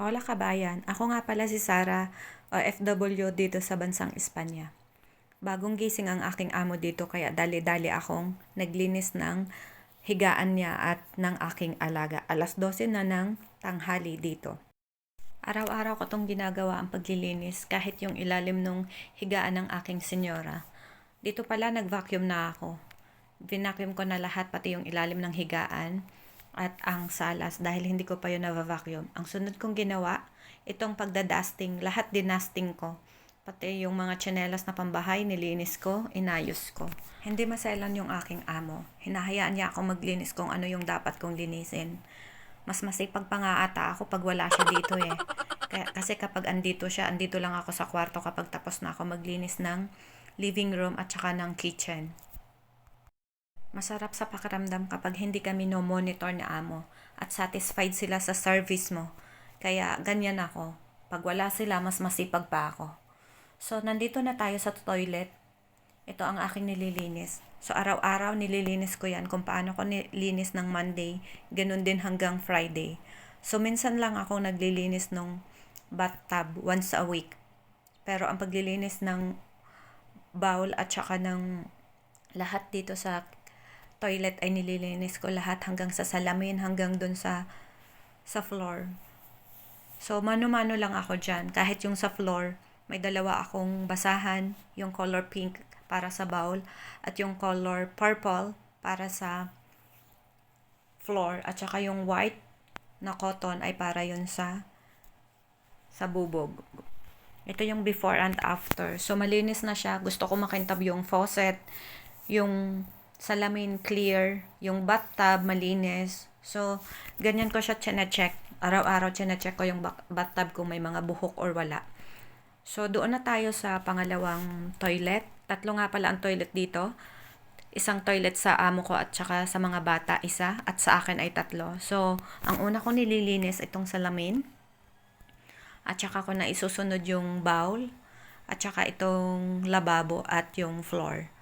Hola kabayan, ako nga pala si Sara, OFW dito sa bansang Espanya. Bagong gising ang aking amo dito kaya dali-dali akong naglinis ng higaan niya at ng aking alaga. Alas 12 na ng tanghali dito. Araw-araw ko tong ginagawa ang paglilinis kahit yung ilalim ng higaan ng aking senyora. Dito pala nag-vacuum na ako. Vinacuum ko na lahat pati yung ilalim ng higaan at ang salas dahil hindi ko pa yun na-vacuum. Ang sunod kong ginawa, itong pagdadusting, lahat dinusting ko. Pati yung mga tsinelas na pambahay, nilinis ko, inayos ko. Hindi maselan yung aking amo. Hinahayaan niya ako maglinis kung ano yung dapat kong linisin. Mas masipag pa nga ata ako pag wala siya dito eh. Kaya, kasi kapag andito siya, andito lang ako sa kwarto kapag tapos na ako maglinis ng living room at saka ng kitchen. Masarap sa pakiramdam kapag hindi kami no-monitor ni amo at satisfied sila sa service mo. Kaya ganyan ako. Pag wala sila, mas masipag pa ako. So, nandito na tayo sa toilet. Ito ang aking nililinis. So, araw-araw nililinis ko yan kung paano ko nilinis ng Monday. Ganun din hanggang Friday. So, minsan lang ako naglilinis ng bathtub once a week. Pero ang paglilinis ng bowl at saka ng lahat dito sa toilet ay nililinis ko lahat hanggang sa salamin, hanggang dun sa sa floor. So, mano-mano lang ako dyan. Kahit yung sa floor, may dalawa akong basahan, yung color pink para sa bowl, at yung color purple para sa floor, at saka yung white na cotton ay para yun sa sa bubog. Ito yung before and after. So, malinis na siya. Gusto ko makintab yung faucet, yung salamin clear, yung bathtub malinis. So, ganyan ko siya chine-check. Araw-araw chine-check ko yung bathtub kung may mga buhok or wala. So, doon na tayo sa pangalawang toilet. Tatlo nga pala ang toilet dito. Isang toilet sa amo ko at saka sa mga bata, isa. At sa akin ay tatlo. So, ang una ko nililinis itong salamin. At saka ko na isusunod yung bowl. At saka itong lababo at yung floor.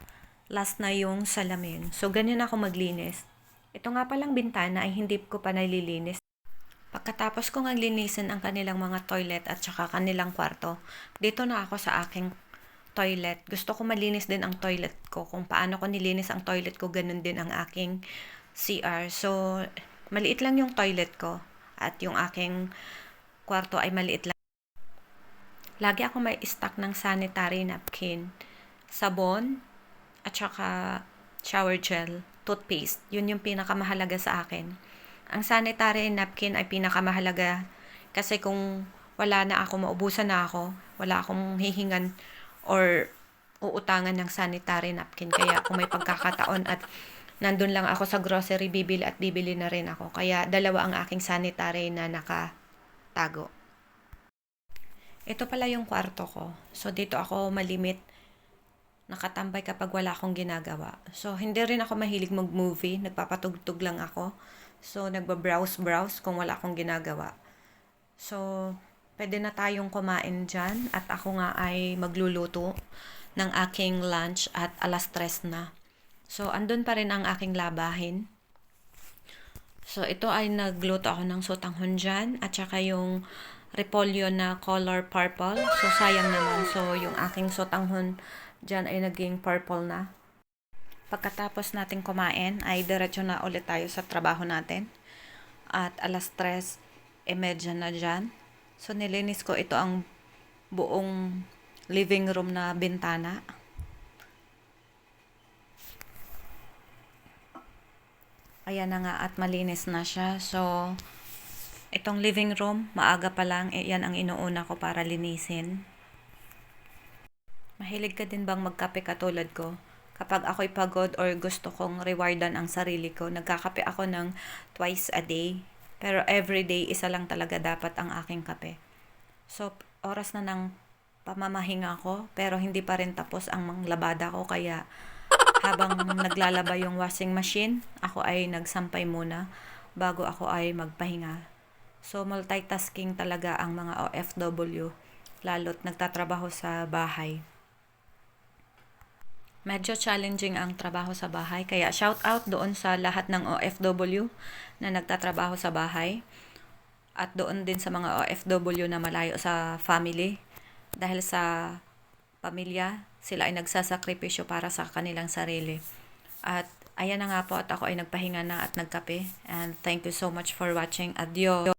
Last na yung salamin. So, ganyan ako maglinis. Ito nga palang bintana ay hindi ko pa nalilinis. Pagkatapos kong linisin ang kanilang mga toilet at saka kanilang kwarto, dito na ako sa aking toilet. Gusto ko malinis din ang toilet ko. Kung paano ko nilinis ang toilet ko, ganun din ang aking CR. So, maliit lang yung toilet ko at yung aking kwarto ay maliit lang. Lagi ako may stock ng sanitary napkin, sabon, at saka shower gel, toothpaste. Yun yung pinakamahalaga sa akin. Ang sanitary napkin ay pinakamahalaga kasi kung wala na ako, maubusan na ako, wala akong hihingan or uutangan ng sanitary napkin. Kaya kung may pagkakataon at nandun lang ako sa grocery, bibili at bibili na rin ako. Kaya dalawa ang aking sanitary na nakatago. Ito pala yung kwarto ko. So dito ako malimit nakatambay kapag wala akong ginagawa. So hindi rin ako mahilig mag-movie, nagpapatugtog lang ako. So, nagba-browse-browse kung wala akong ginagawa. So, pwede na tayong kumain dyan at ako nga ay magluluto ng aking lunch at alas tres na. So, andun pa rin ang aking labahin. So, ito ay nagluto ako ng sotanghon dyan at saka yung repolyo na color purple. So, sayang naman. So, yung aking sotanghon dyan ay naging purple na. Pagkatapos natin kumain, ay diretso na ulit tayo sa trabaho natin. At alas 3, e medya na dyan. So, nilinis ko ito ang buong living room na bintana. Ayan na nga at malinis na siya. So, itong living room, maaga pa lang, eh, yan ang inuuna ko para linisin. Mahilig ka din bang magkape katulad ko? kapag ako'y pagod or gusto kong rewardan ang sarili ko, nagkakape ako ng twice a day. Pero every day, isa lang talaga dapat ang aking kape. So, oras na ng pamamahinga ko, pero hindi pa rin tapos ang manglabada ko, kaya habang naglalaba yung washing machine, ako ay nagsampay muna bago ako ay magpahinga. So, multitasking talaga ang mga OFW, lalo't nagtatrabaho sa bahay medyo challenging ang trabaho sa bahay. Kaya shout out doon sa lahat ng OFW na nagtatrabaho sa bahay. at doon din sa mga OFW na malayo sa family. Dahil sa pamilya, sila ay nagsasakripisyo para sa kanilang sarili. At ayan na nga po at ako ay nagpahinga na at nagkape. And thank you so much for watching. Adios!